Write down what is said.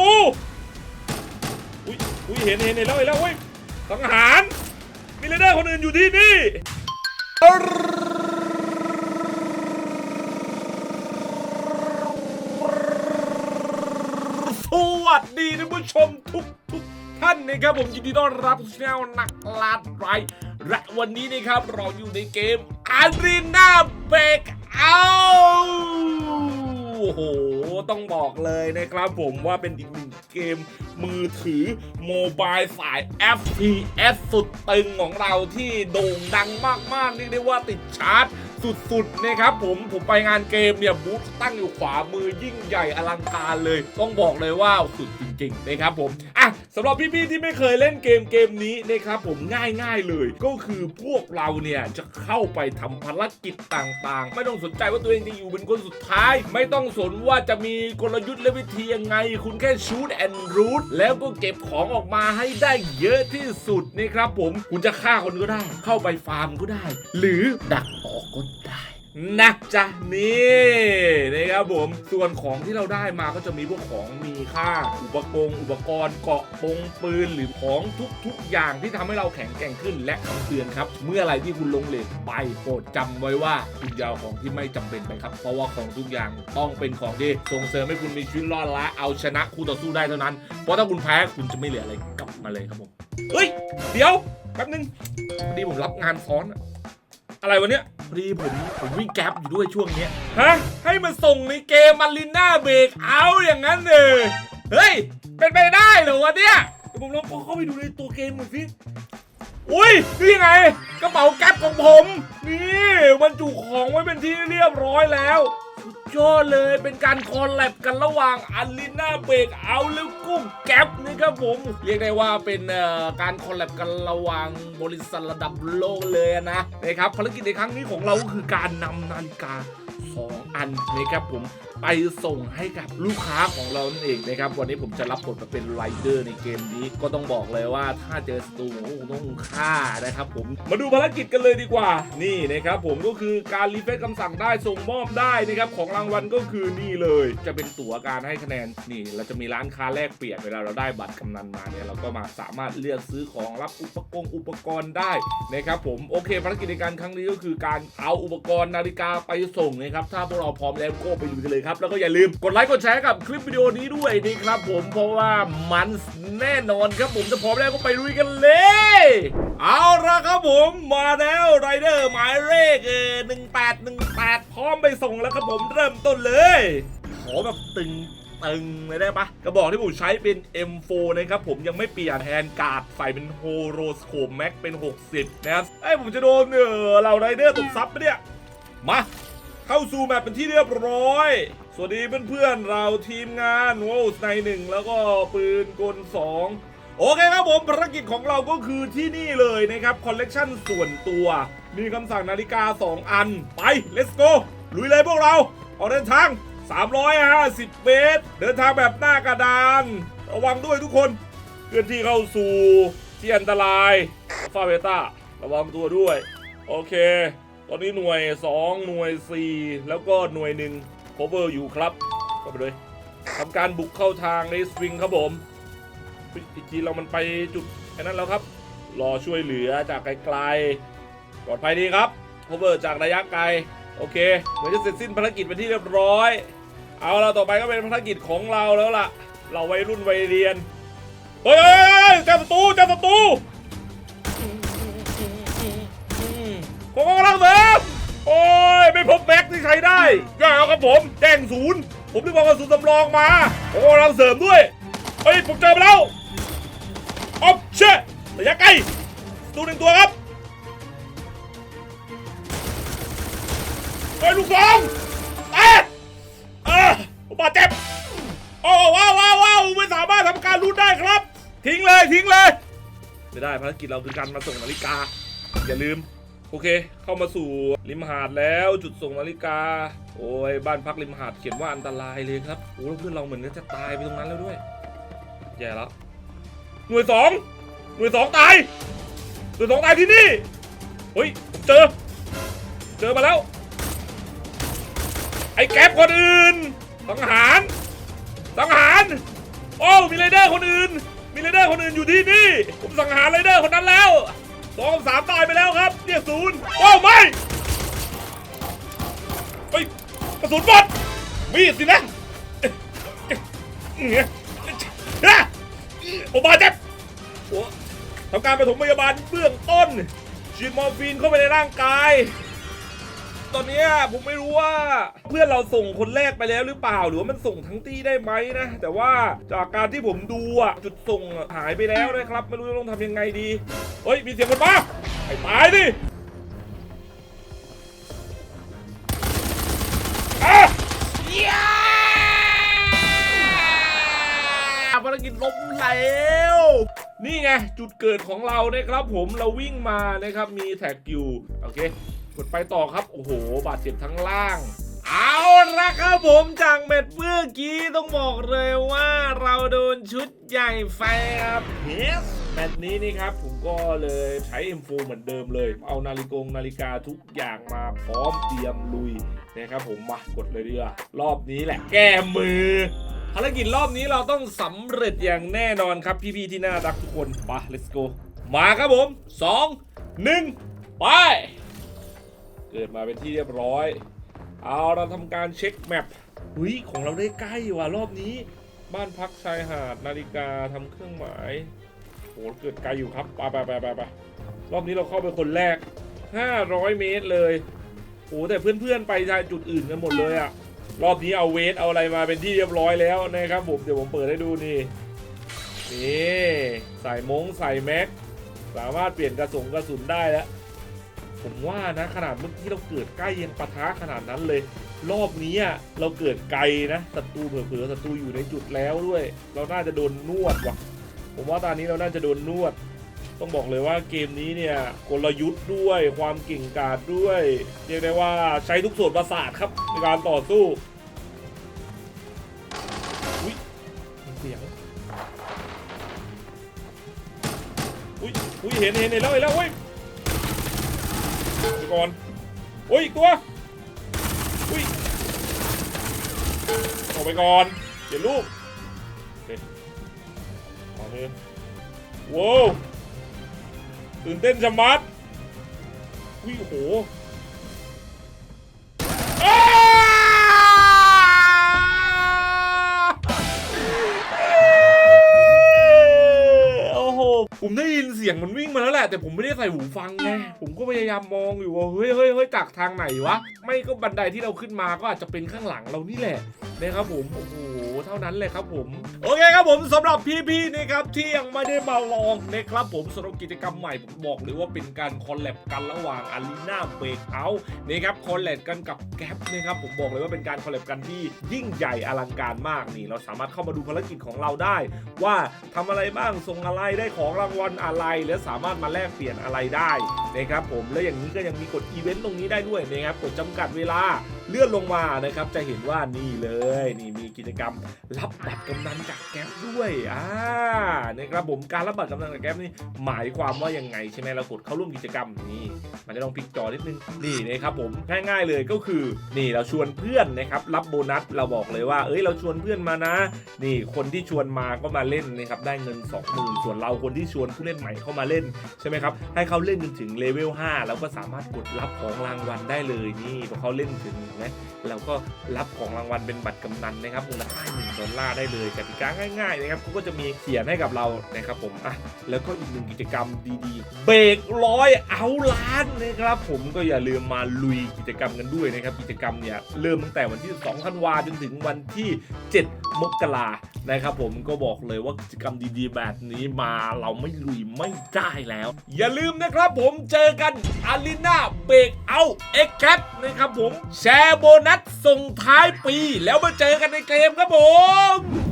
ตู อุ้ยอุ้ยเห็นเห็นเห็นแล้วเห็นแล้วเว้ยสังหารมีเรเดอร์คนอื่นอยู่ที่นี่สวัสดีท่านผู้ชมทุกทุกท่านนะครับผมยินดีต้อนรับสู่ช่องนักลาดไรและวันนี้นะครับเราอยู่ในเกม Arena Breakout โอ้ โห ต้องบอกเลยนะครับผมว่าเป็นอีกหนึ่งเกมมือถือโมบายสาย FPS สุดตึงของเราที่โด่งดังมากๆเรียกได้ว่าติดชาร์ต สุดๆนะครับผมผมไปงานเกมเนี่ยบูธตั้งอยู่ขวามือยิ่งใหญ่อลังการเลย ต้องบอกเลยว่าสุดจริงๆนะครับผมอะสำหรับพี่ๆที่ไม่เคยเล่นเกมเกมนี้นะครับผมง่ายๆเลย ก็คือพวกเราเนี่ยจะเข้าไปทำภารกิจต่างๆ ไม่ต้องสนใจว่าตัวเองจะอยู่เป็นคนสุดท้าย ไม่ต้องสนว่าจะมีกลยุทธ์และวิธียังไง คุณแค่ชูดแอนด์รูทแล้วก็เก็บของออกมาให้ได้เยอะที่สุดนะครับผมคุณจะฆ่าคนก็ได้ เข้าไปฟาร์มก็ได้ หรือดักออกก็ นะจ๊ะนี่นะครับผมส่วนของที่เราได้มาก็จะมีพวกของมีค่า อุปกรณ์อุปกรณ์เกราะปงปืนหรือของทุกๆ อย่างที่ทำให้เราแข็งแกร่งขึ้นและคำเตือนครับ เมื่ออไรที่คุณลงเหลทไปโปรดจำไว้ว่าคุณยาวของที่ไม่จำเป็นไปครับ เพราะว่าของทุกอย่างต้องเป็นของที่ส่งเสริมให้คุณมีชีวิตรอดและเอาชนะคู่ต่อสู้ได้เท่านั้น เพราะถ้าคุณแพ้คุณจะไม่เหลืออะไรกลับมาเลยครับผมเฮ้ย เดี๋ยวแป๊บนึงพอดีผมรับงานซ้อนอะ อะไรวะเนี่ยพอดีผมผมวิ่งแก๊ปอยู่ด้วยช่วงเนี้ยฮะให้มาส่งในเกมมาริน่าเบรกเอาอย่างนั้นเลยเฮ้ย เป็นไปได้เหรอวะเนี่ยเดี๋ยวผมลองเข้าไปดูในตัวเกมหน่อยสิอุ้ยนี่ไงกระเป๋าแก๊ปของผม นี่บรรจุของไว้เป็นที่เรียบร้อยแล้วสุด ยอดเลยเป็นการคอลแลบกันระหว่างอารีนาเบรกเอาแล้วกุ้งแก๊ปนี่ครับผม เรียกได้ว่าเป็นการคอลแลบกันระหว่างบริษัทระดับโลกเลยนะนะครับภารกิจในครั้งนี้ของเราก็คือการนำนาฬิกา 2 อันนะครับผมไปส่งให้กับลูกค้าของเรานั่นเองนะครับวันนี้ผมจะรับบทมาเป็นไรเดอร์ในเกมนี้ก็ต้องบอกเลยว่าถ้าเจอศัตรูโอ้ต้องฆ่านะครับผมมาดูภารกิจกันเลยดีกว่า นี่นะครับผมก็คือการรีเฟซคำสั่งได้ส่งมอบได้นะครับของรางวัลก็คือนี่เลย จะเป็นตั๋วการให้คะแนนนี่ เราจะมีร้านค้าแลกเปลี่ยนเวลาเราได้บัตรกำนันมาเนี่ยเราก็มาสามารถเลือกซื้อของรับอุปกรณ์อุปกรณ์ได้นะครับผมโอเคภารกิจในการครั้งนี้ก็คือการเอาอุปกรณ์นาฬิกาไปส่งนะครับถ้าพวกเราพร้อมแล้วก็ไปดูกันเลยครับ แล้วก็อย่าลืมกดไลค์กดแชร์กับคลิปวิดีโอนี้ด้วยนะครับผมเพราะว่ามันแน่นอนครับผมจะพร้อมแล้วก็ไปลุยกันเลย เอาละครับผมมาแล้วไรเดอร์หมายเลขเออหนึ่งแปดหนึ่งแปดพร้อมไปส่งแล้วครับผมเริ่มต้นเลยขอแบบตึงตึงเลยได้ปะกระบอกที่ผมใช้เป็น M4 นะครับผมยังไม่เปลี่ยนแทนการ์ดใส่เป็นโฮโรสโคปแม็กเป็น 60 นะครับไอ้ผมจะโดนเออเหล่าไรเดอร์ตกซับปะเนี่ย มา เข้าสู่แมปเป็นที่เรียบร้อย สวัสดีเพื่อนๆเราทีมงานโว้ในหนึ่งแล้วก็ปืนกลสองโอเคครับผมภารกิจของเราก็คือที่นี่เลยนะครับคอลเลกชันส่วนตัว มีคำสั่งนาฬิกา 2 อัน ไป let's go ลุยเลยพวกเรา ออกเดินทาง 350 เมตร เดินทางแบบหน้ากระดาน ระวังด้วยทุกคนเคลื่อนที่เข้าสู่ที่อันตรายฟาเบต้าระวังตัวด้วย โอเค อนนี้หน่วย 2 หน่วย 4 แล้วก็หน่วยหนึ่ง cover อยู่ครับก็ไปเลยทำการบุกเข้าทางในสวิงครับผมอีกทีเรามันไปจุดแค่นั้นแล้วครับ รอช่วยเหลือจากไกลๆปลอดภัยดีครับ cover จากระยะไกล โอเคเหมือนจะเสร็จสิ้นภารกิจเป็นที่เรียบร้อย เอาเราต่อไปก็เป็นภารกิจของเราแล้วล่ะ เราวัยรุ่นวัยเรียนเฮ้ยเจ้าศัตรูเจ้าศัตรู ผมกำลังเสริมโอ้ยไม่พบแบ็คที่ใช้ได้อย่าเอาครับผมแจ้งศูนย์ผมนึกว่าศูนย์สำรองมาผมกำลังเสริมด้วยเฮ้ยผมเจอมาแล้วออฟเชะระยะไกลตูหนึ่งตัวครับเฮ้ยลูกสองเอ๊ะเออผมบาดเจ็บโอ้ว้าวว้าวว้าวไม่สามารถทำการรูดได้ครับ ทิ้งเลยทิ้งเลยไม่ได้ภารกิจเราคือการมาส่งนาฬิกา อย่าลืม โอเค เข้ามาสู่ริมหาดแล้วจุดส่งนาฬิกา โอ้ยบ้านพักริมหาดเขียนว่าอันตรายเลยครับโอ้แล้วเพื่อนเราเหมือนจะตายไปตรงนั้นแล้วด้วยแย่แล้วหน่วยสองหน่วยสองตายหน่วยสองตายที่นี่เฮ้ยเจอ เจอมาแล้ว ไอ้แก๊ปคนอื่นสังหารสังหารโอ้โอ้ามีไรเดอร์คนอื่น มีไรเดอร์คนอื่นอยู่ที่นี่ผมสังหารไรเดอร์คนนั้นแล้ว สองสามตายไปแล้วครับ เนี่ยศูนย์โอ้ไม่เฮ้ยกระสุนหมดมีดสินะเนี่ยอะผมบาดเจ็บทำการปฐมพยาบาลเบื้องต้นฉีดมอร์ฟีนเข้าไปในร่างกาย ตอนเนี้ยผมไม่รู้ว่าเพื่อนเราส่งคนแรกไปแล้วหรือเปล่า หรือว่ามันส่งทั้งตี้ได้ไหมนะ แต่ว่าจากการที่ผมดูอะจุดส่งอะหายไปแล้วนะครับ ไม่รู้จะต้องทำยังไงดีเฮ้ยมีเสียงคนมาไอ้ตายดิอะภารกิจล้มแล้วนี่ไงจุดเกิดของเรานะครับผมเราวิ่งมานะครับมีแท็กอยู่โอเค กดไปต่อครับ โอ้โห บาดเจ็บทั้งล่าง เอาละครับผมจากเม็ดเมื่อกี้ต้องบอกเลยว่าเราโดนชุดใหญ่ไฟครับเฮสแมตช์นี้นี่ครับผมก็เลยใช้ M4 เหมือนเดิมเลย เอานาฬิกงนาฬิกาทุกอย่างมาพร้อมเตรียมลุยนะครับผมมากดเลยดีกว่ารอบนี้แหละ แก้มือภารกิจรอบนี้เราต้องสำเร็จอย่างแน่นอนครับพี่ๆที่น่ารักทุกคนไป let's go มาครับผม 2 1 ไป เกิดมาเป็นที่เรียบร้อย เอาเราทำการเช็คแมปหุยของเราได้ใกล้ว่ะรอบนี้ บ้านพักชายหาดนาฬิกาทำเครื่องหมายโหเกิดไกลอยู่ครับไปไปไปไปไปรอบนี้เราเข้าไปคนแรก 500 เมตรเลยโอ้แต่เพื่อนๆไปทางจุดอื่นกันหมดเลยอะรอบนี้เอาเวทเอาอะไรมาเป็นที่เรียบร้อยแล้วนะครับผมเดี๋ยวผมเปิดให้ดูนี่นี่ใส่มงใส่แม็กสามารถเปลี่ยนกระสุนกระสุนได้แล้ว ผมว่านะขนาดเมื่อกี้เราเกิดใกล้ยังปะทะขนาดนั้นเลย รอบนี้อะเราเกิดไกลนะศัตรูเผลอๆศัตรูอยู่ในจุดแล้วด้วย เราน่าจะโดนนวดว่ะ ผมว่าตอนนี้เราน่าจะโดนนวด ต้องบอกเลยว่าเกมนี้เนี่ยกลยุทธ์ด้วยความเก่งกาจด้วยเรียกได้ว่าใช้ทุกส่วนประสาทครับในการต่อสู้อุ้ยเสียงอุ้ยอุ้ยเห็นเห็นเห็นแล้วเห็นแล้วเว้ย ไปก่อนโอ้ยอีกตัวอุ้ยออกไปก่อนเดี๋ยวลูกโอเคขอาเลยว้าวตื่นเต้นจะมัดอุ้ยโอ้โหอ้า ผมได้ยินเสียงมันวิ่งมาแล้วแหละ แต่ผมไม่ได้ใส่หูฟังไงผมก็พยายามมองอยู่ว่าเฮ้ยเฮ้ยเฮ้ยจากทางไหนวะ ไม่ก็บันไดที่เราขึ้นมาก็อาจจะเป็นข้างหลังเรานี่แหละนะครับผมโอ้โหเท่านั้นเลยครับผม โอเคครับผมสำหรับพี่ๆนะครับที่ยังไม่ได้มาลองนะครับผมสำหรับกิจกรรมใหม่ผมบอกเลยว่าเป็นการคอลแลบกันระหว่างอารีนาเบรกเอานะครับคอลแลบกันกับแก๊ปนะครับผมบอกเลยว่าเป็นการคอลแลบกันที่ยิ่งใหญ่อลังการมากนี่ เราสามารถเข้ามาดูภารกิจของเราได้ ว่าทำอะไรบ้างส่งอะไรได้ของรางวัลอะไรและสามารถมาแลกเปลี่ยนอะไรได้นะครับผมและอย่างนี้ก็ยังมีกดอีเวนต์ตรงนี้ได้ด้วยนะครับกดจำกัดเวลา เลื่อนลงมานะครับจะเห็นว่านี่เลยนี่มีกิจกรรมรับบัตรกำนันจากแก๊ปด้วยอ่านะครับผมการรับบัตรกำนันจากแก๊ปนี่หมายความว่ายังไงใช่ไหมเรากดเข้าร่วมกิจกรรมนี่มันจะต้องพลิกจอนิดนึงนี่นะครับผมง่ายๆเลยก็คือนี่เราชวนเพื่อนนะครับรับโบนัสเราบอกเลยว่า เอ้ยเราชวนเพื่อนมานะ นี่คนที่ชวนมาก็มาเล่นนะครับได้เงิน 20,000ส่วนเราคนที่ชวนผู้เล่นใหม่เข้ามาเล่นใช่ไหมครับให้เขาเล่นจนถึงเลเวล5แล้วก็สามารถกดรับของรางวัลได้เลยนี่พอเขาเล่นถึงนะเราก็รับของรางวัลเป็นบัตรกำนันนะครับมูลค่า1ดอลลาร์ได้เลยกติกาง่ายๆนะครับเขาก็จะมีเขียนให้กับเรานะครับผมอะแล้วก็อีกหนึ่งกิจกรรมดีๆ เบรกร้อยเอาล้านนะครับผมก็อย่าลืมมาลุยกิจกรรมกันด้วยนะครับกิจกรรมเนี่ยเริ่มตั้งแต่วันที่ 2 ธันวาจนถึงวันที่ 7 มกรานะครับผมก็บอกเลยว่ากิจกรรมดีๆ แบบนี้มาเราไม่ลุยไม่ได้แล้ว อย่าลืมนะครับผมเจอกันอารีนาเบรกเอาเอ็กแคปนะครับผมแชร์โบนัสส่งท้ายปี แล้วมาเจอกันในเกมครับผม